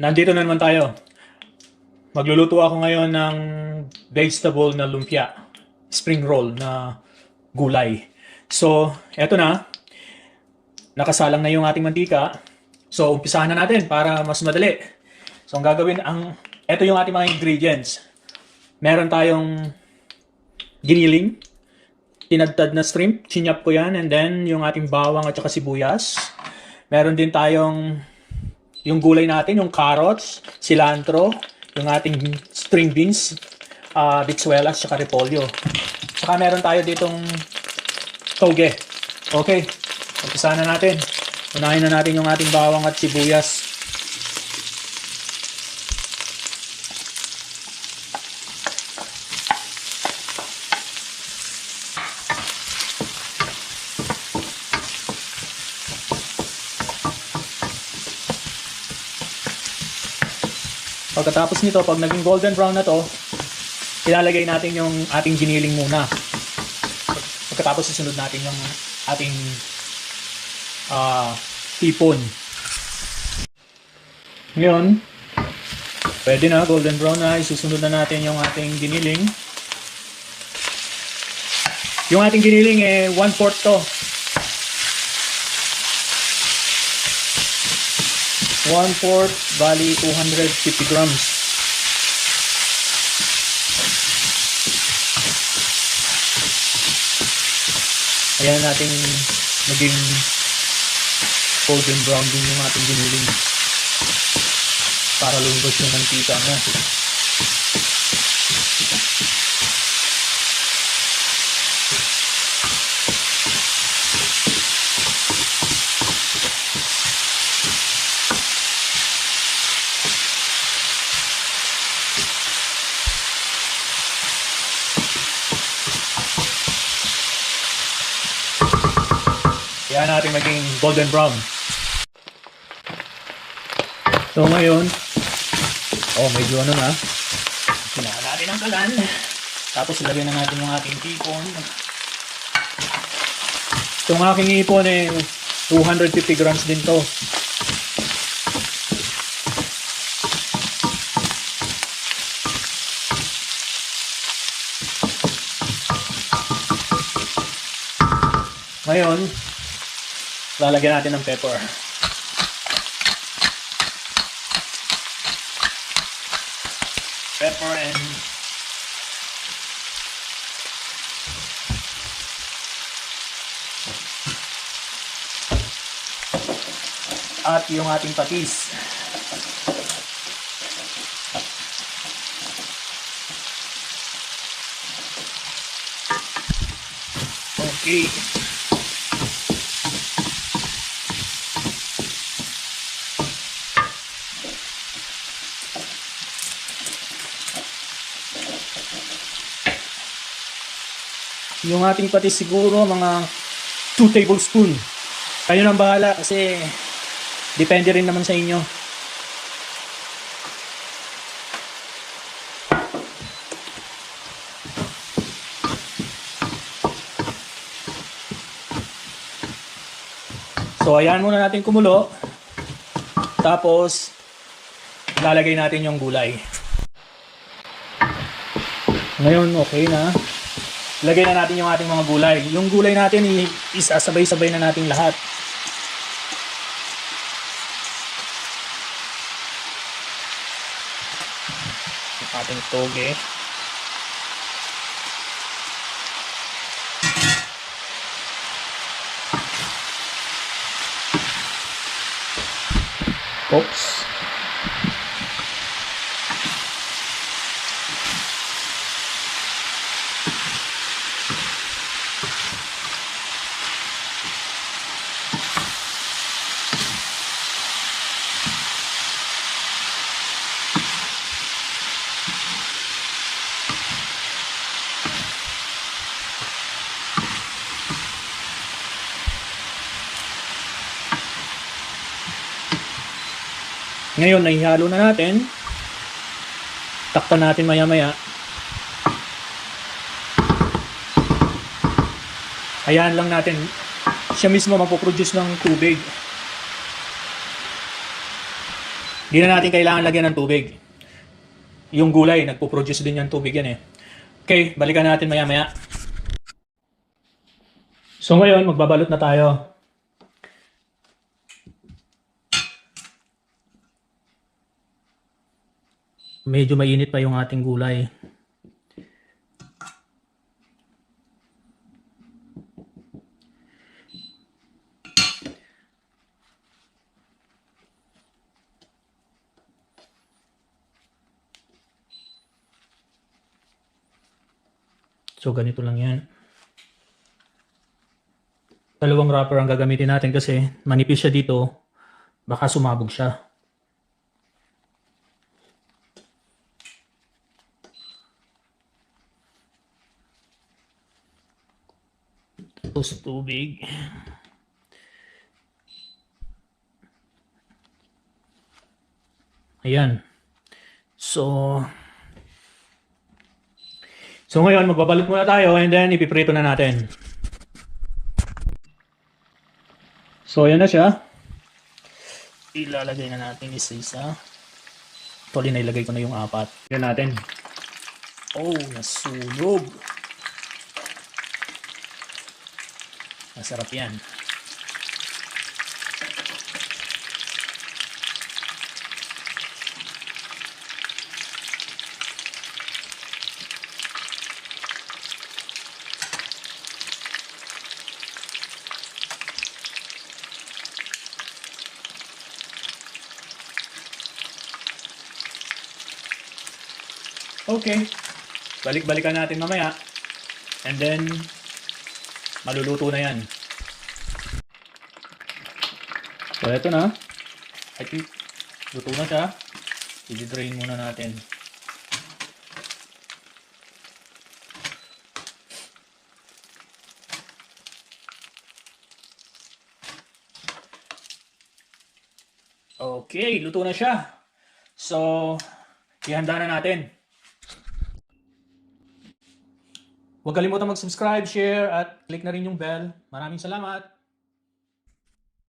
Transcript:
Nandito na naman tayo. Magluluto ako ngayon ng vegetable na lumpia. Spring roll na gulay. So, eto na. Nakasalang na yung ating mantika. So, umpisahan na natin para mas madali. So, ang gagawin, ang, eto yung ating mga ingredients. Meron tayong giniling, tinadtad na shrimp, chinyap ko yan, and then yung ating bawang at saka sibuyas. Meron din tayong yung gulay natin, yung carrots, cilantro, yung ating string beans, uh, bitsuelas, saka repolyo. Saka meron tayo ditong toge. Okay, umpisa na natin. Unahin na natin yung ating bawang at sibuyas. Pagkatapos nito, pag naging golden brown na to, ilalagay natin yung ating giniling muna. Pagkatapos susunod natin yung ating ah tipon. Ngayon, pwede na, golden brown na, isusunod na natin yung ating giniling. Yung ating giniling eh, 1-4 to. 1-4, bali 250 grams. Ayan natin maging golden brown din yung ating giniling para lumabas yung mantika na. Kaya natin maging golden brown. So ngayon, oh medyo ano na, kailangan natin ang kalan. Tapos ilagay na natin yung ating tipon. Itong aking ipon eh, 250 grams din to. Ngayon, lalagyan natin ng pepper. Pepper and at yung ating patis. Okay. Yung ating patis siguro mga 2 tablespoon. Kayo nang bahala kasi depende rin naman sa inyo. So ayan muna natin kumulo. Tapos lalagay natin yung gulay. Ngayon okay na. Lagay na natin yung ating mga gulay. Yung gulay natin, isasabay-sabay na natin lahat. Ating toge. Oops. Ngayon, naihalo na natin. Takpan natin maya-maya. Hayaan lang natin. Siya mismo magpo-produce ng tubig. Hindi na natin kailangan lagyan ng tubig. Yung gulay, nagpo-produce din yung tubig yan eh. Okay, balikan natin maya-maya. So ngayon, magbabalot na tayo. Medyo mainit pa yung ating gulay. So ganito lang yan. Dalawang wrapper ang gagamitin natin kasi manipis siya dito. Baka sumabog siya. Tapos tubig. Ayan. So, So ngayon, magbabalot muna tayo and then ipiprito na natin. So ayan na siya. Ilalagay na natin isa-isa. Actually, nailagay ko na yung apat. Yan natin. Oh, nasunog. Masarap yan. Okay. Balik-balikan natin mamaya. And then, maluluto na yan. So, eto na. I think, luto na siya. I-drain muna natin. Okay, luto na siya. So, ihanda na natin. Huwag kalimutan mag-subscribe, share, at click na rin yung bell. Maraming salamat!